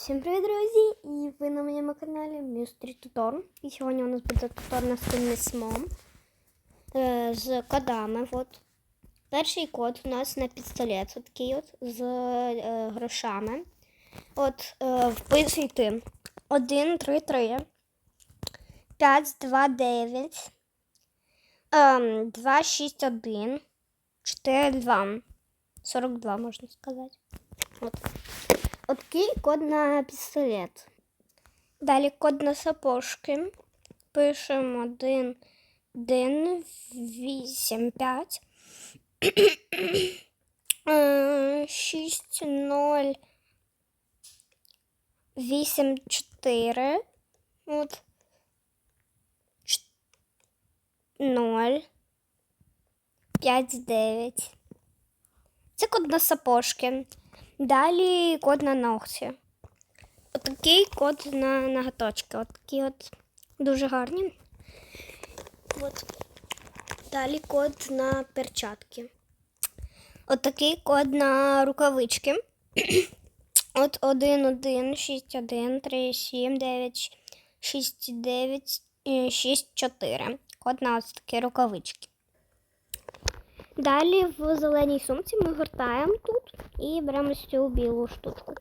Всім привіт, друзі! І ви на моєму каналі Mystery Tutor. І сьогодні у нас буде тутор на письмом е, з кодами. От. Перший код у нас на пістолет, от такий от з е, грошами. От е, вписуйте 1, 3, 3, 5, 2, 9, ем, 2, 6, 1, 4, 2, 42, можна сказати. От. Окей, код на пістолет. Далі код на сапожки. Пишемо 1, 1, 8, 5. 6, 0, 8, 4. От. 0, 5, 9. Це код на сапожки. Далі код на ногті. Отакий код на ноготочки. Отакі от дуже гарні. От. Далі код на перчатки. Отакий код на рукавички. От 1, 1, 6, 1, 3, 7, 9, 6, 9, 6, 4. Код на ось такі рукавички. Далі в зеленій сумці ми гортаємо тут і беремо цю білу штучку.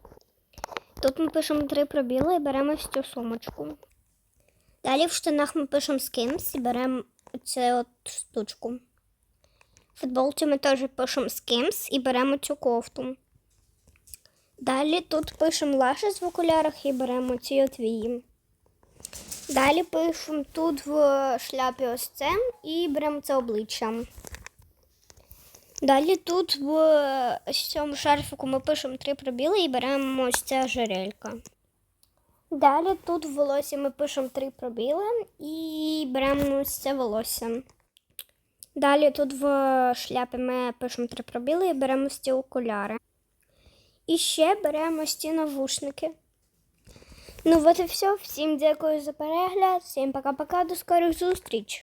Тут ми пишемо три пробіли і беремо цю сумочку. Далі в штанах ми пишемо Skims і беремо цю штучку. В футболці ми теж пишемо Skims і беремо цю кофту. Далі тут пишемо lashes в окулярах і беремо ці от вії. Далі пишемо тут в шляпі ось це і беремо це обличчя. Далі тут в цьому шарфику ми пишемо три пробіли і беремо ось ця жерелька. Далі тут в волосі ми пишемо три пробіли і беремо ось це волосся. Далі тут в шляпі ми пишемо три пробіли і беремо ось ці окуляри. І ще беремо ось ці навушники. Ну от і все. Всім дякую за перегляд. Всім пока-пока, до скорих зустріч!